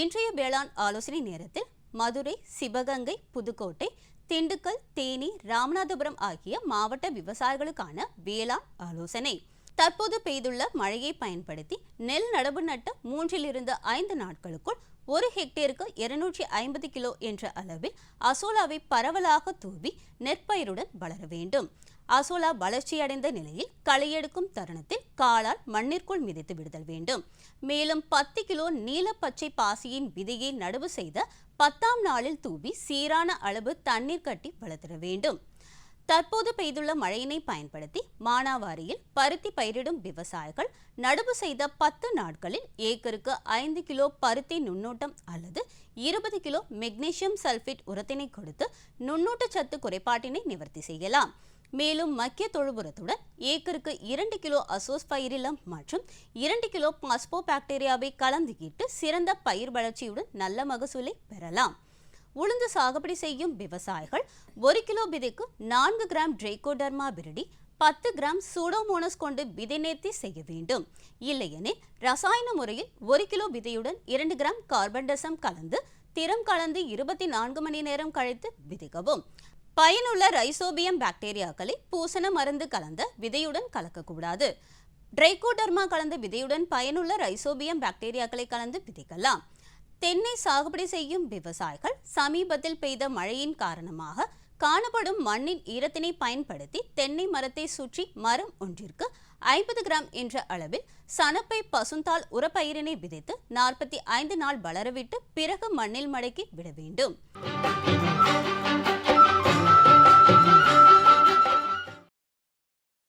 இன்றைய வேளாண் ஆலோசனை நேரத்தில் மதுரை சிவகங்கை புதுக்கோட்டை திண்டுக்கல் தேனி ராமநாதபுரம் ஆகிய மாவட்ட விவசாயிகளுக்கான வேளாண் ஆலோசனை. தற்போது பெய்துள்ள மழையை பயன்படுத்தி நெல் நடவு நட்ட மூன்றிலிருந்து ஐந்து நாட்களுக்குள் ஒரு ஹெக்டேருக்கு இருநூற்றி ஐம்பது கிலோ என்ற அளவில் அசோலாவை பரவலாக தூவி நெற்பயிருடன் வளர வேண்டும். அசோலா வளர்ச்சியடைந்த நிலையில் களையெடுக்கும் தருணத்தில் காலால் மண்ணிற்குள் மிதித்து விடுதல் வேண்டும். மேலும் பத்து கிலோ நீல பச்சை பாசியின் விதையை நடவு செய்த பத்தாம் நாளில் தூவி சீரான அளவு தண்ணீர் கட்டி வளர்த்திட வேண்டும். தற்போது பெய்துள்ள மழையினை பயன்படுத்தி மானாவாரியில் பருத்தி பயிரிடும் விவசாயிகள் நடவு செய்த பத்து நாட்களில் ஏக்கருக்கு ஐந்து கிலோ பருத்தி நுண்ணூட்டம் அல்லது இருபது கிலோ மெக்னீசியம் சல்ஃபேட் உரத்தினை கொடுத்து நுண்ணூட்ட சத்து குறைபாட்டினை நிவர்த்தி செய்யலாம். மேலும் மக்கிய தொழுபுரத்துடன் ஏக்கருக்கு இரண்டு கிலோ அசோஸ்பைரிலம் மற்றும் இரண்டு கிலோ பாஸ்போ பாக்டீரியாவை கலந்துகிட்டு சிறந்த பயிர் வளர்ச்சியுடன் நல்ல மகசூலை பெறலாம். உளுந்து சாகுபடி செய்யும் விவசாயிகள் ஒரு கிலோ விதைக்கு நான்கு கிராம் ட்ரைகோடர்மா விரடி பத்து கிராம் சூடோமோனஸ் கொண்டு விதை நேர்த்தி செய்ய வேண்டும். இல்லையெனில் ரசாயன முறையில் ஒரு கிலோ விதையுடன் இரண்டு கிராம் கார்பன் டசம் கலந்து திறம் கலந்து இருபத்தி நான்கு மணி நேரம் கழித்து விதைக்கவும். பயனுள்ள ரைசோபியம் பாக்டீரியாக்களை பூசண மருந்து கலந்த விதையுடன் கலக்கக்கூடாது. ட்ரைகோடர்மா கலந்த விதையுடன் பயனுள்ள ரைசோபியம் பாக்டீரியாக்களை கலந்து விதைக்கலாம். தென்னை சாகுபடி செய்யும் விவசாயிகள் சமீபத்தில் பெய்த மழையின் காரணமாக காணப்படும் மண்ணின் ஈரத்தினை பயன்படுத்தி தென்னை மரத்தை சுற்றி மரம் ஒன்றிற்கு ஐம்பது கிராம் என்ற அளவில் சணப்பை பசுந்தாள் உரப்பயிரினை விதைத்து நாற்பத்தி ஐந்து நாள் வளரவிட்டு பிறகு மண்ணில் மடக்கி விட வேண்டும்.